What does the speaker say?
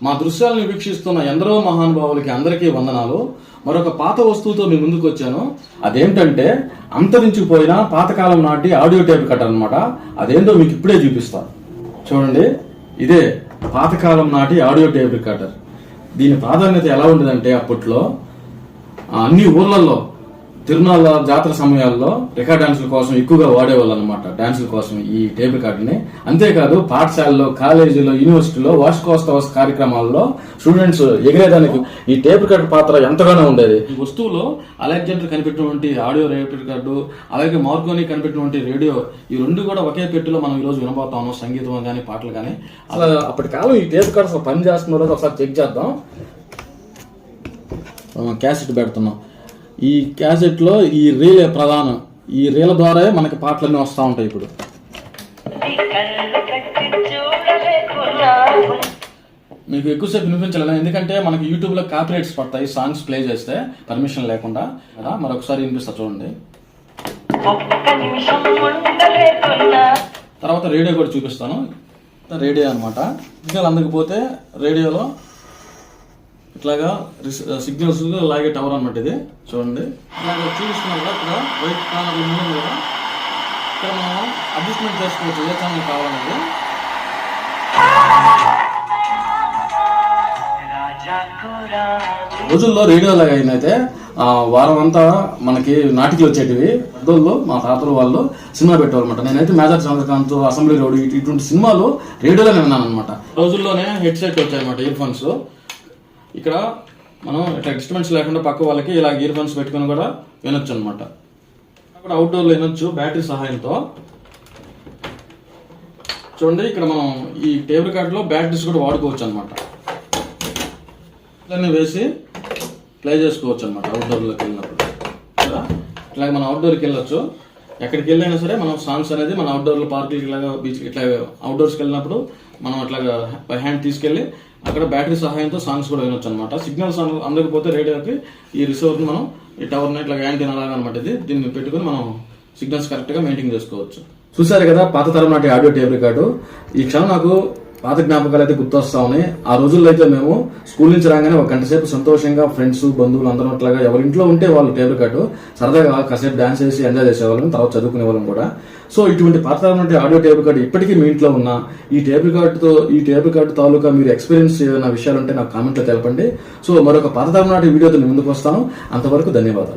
మా దృశ్యాలను వీక్షిస్తున్న ఎందరో మహానుభావులకి అందరికీ వందనాలు. మరొక పాత వస్తువుతో మీ ముందుకు వచ్చాను. అదేంటంటే అంతరించిపోయిన పాతకాలం నాటి ఆడియో టేప్ కట్టర్ అనమాట అదేంటో మీకు ఇప్పుడే చూపిస్తాను చూడండి ఇదే పాతకాలం నాటి ఆడియో టేప్ రికార్డర్ దీని ప్రాధాన్యత ఎలా ఉండదంటే అప్పట్లో అన్ని ఊర్లలో తిరునాళ్ళ జాతర సమయాల్లో రికార్డ్ డాన్సుల కోసం ఎక్కువగా వాడేవాళ్ళు అనమాట డాన్సుల కోసం ఈ టేప్ రికార్డుని అంతేకాదు పాఠశాలలో కాలేజీలో యూనివర్సిటీలో వార్షికోత్సవ కార్యక్రమాల్లో స్టూడెంట్స్ ఎగిరేదానికి ఈ టేప్ రికార్డ్ పాత్ర ఎంతగానో ఉండేది. ఈ వస్తువులో అలెగ్జాండర్ కనిపెట్టినటువంటి ఆడియో టేప్ రికార్డు అలాగే మార్కోని కనిపెట్టినటువంటి రేడియో ఈ రెండు కూడా ఒకే పెట్టెలో మనం ఈ రోజు వినబోతాము సంగీతం కానీ పాటలు కానీ అలా అప్పటి కాలం ఈ టేప్ రికార్డ్ అసలు పని చేస్తున్నారో ఒకసారి చెక్ చేద్దాం. క్యాసెట్ పెడుతున్నాం. ఈ క్యాసెట్లో ఈ రీలే ప్రధానం. ఈ రీల ద్వారా మనకి పాటలన్నీ వస్తూ ఉంటాయి ఇప్పుడు. మీకు ఎక్కువసేపు వినిపించలేదు? ఎందుకంటే మనకి యూట్యూబ్లో కాపీరేట్స్ పడతాయి సాంగ్స్ ప్లే చేస్తే పర్మిషన్ లేకుండా. మరొకసారి వినిపిస్తా చూడండి. తర్వాత రేడియో కూడా చూపిస్తాను. రేడియో అనమాట ఇంకా అందకపోతే రేడియోలో ఇట్లాగా సిగ్నల్స్ లాగే టవర్ అనమాట ఇది. చూడండి. ఇలాగ చూపిస్తున్నాం కదా ఇక్కడ. వైట్ కలర్ ఉంది కదా. ఇక్కడ మనం అడ్జస్ట్మెంట్ చేసుకోవచ్చు. ఏ ఛానల్ కావాలనేది. రోజుల్లో రేడియో లాగా అయితే వారం అంతా మనకి నాటికలు వచ్చేటివి. పెద్దోళ్ళు మా తాతలు వాళ్ళు సినిమా పెట్టేవాళ్ళమాట నేనైతే మేజర్ చంద్రకాంత్ అసెంబ్లీ రోడ్ ఇటువంటి సినిమాలు రేడియోలోనే విన్నాను అనమాట రోజుల్లోనే హెడ్సెట్ వచ్చాయన్నమాట ఇయర్ ఫోన్స్ ఇక్కడ మనం ఇట్లా ఇన్స్ట్రుమెంట్స్ లేకుండా పక్క వాళ్ళకి ఇలా ఇయర్ ఫోన్స్ పెట్టుకొని కూడా వినొచ్చు అనమాట అక్కడ అవుట్డోర్లో వినొచ్చు బ్యాటరీ సహాయంతో. చూడండి ఇక్కడ మనం ఈ టేబుల్ కార్డ్లో బ్యాటరీస్ కూడా వాడుకోవచ్చు అనమాట ఇట్లనే వేసి ప్లే చేసుకోవచ్చు అనమాట అవుట్డోర్లోకి వెళ్ళినప్పుడు. కదా? ఇట్లా మనం అవుట్డోర్కి వెళ్ళొచ్చు. ఎక్కడికి వెళ్ళైనా సరే మనం సాంగ్స్ అనేది మన అవుట్డోర్లో పార్కులకి ఇలాగా బీచ్ ఇట్లా అవుట్డోర్స్కి వెళ్ళినప్పుడు మనం అట్లాగా బై హ్యాండ్ తీసుకెళ్ళి అక్కడ బ్యాటరీ సహాయంతో సాంగ్స్ కూడా వినొచ్చు అనమాట సిగ్నల్స్ అందకపోతే రేడియోకి ఈ రిసీవర్ని మనం ఈ టవర్ని ఇట్లా యాంటీనా లాగా అనమాట ఇది దీన్ని పెట్టుకుని మనం సిగ్నల్స్ కరెక్ట్గా మెయింటైన్ చేసుకోవచ్చు. చూసారు కదా పాత తరం నాటి ఆడియో టేప్ రికార్డు ఈ క్షణం నాకు పాత జ్ఞాపకాలు అయితే గుర్తొస్తా ఉన్నాయి. ఆ రోజుల్లో అయితే మేము స్కూల్ నుంచి రాగానే ఒక గంట సేపు సంతోషంగా ఫ్రెండ్స్ బంధువులు అందరం అట్లాగా ఎవరి ఇంట్లో ఉంటే వాళ్ళు టేబుల్ కట్టు సరదాగా కాసేపు డాన్స్ చేసి ఎంజాయ్ చేసేవాళ్ళం తర్వాత చదువుకునే వాళ్ళం కూడా. సో ఇటువంటి పాత ఆడియో టేబుల్ కార్డు ఇప్పటికీ మీ ఇంట్లో ఉన్న ఈ టేబుల్ కార్డుతో ఈ టేబుల్ కార్డు తాలూకా మీరు ఎక్స్పీరియన్స్ ఏదైనా విషయాలు ఉంటే నాకు కామెంట్లో తెలపండి. సో మరొక పాత తరం నాటి వీడియోతో ముందుకు వస్తాను. అంతవరకు ధన్యవాదాలు.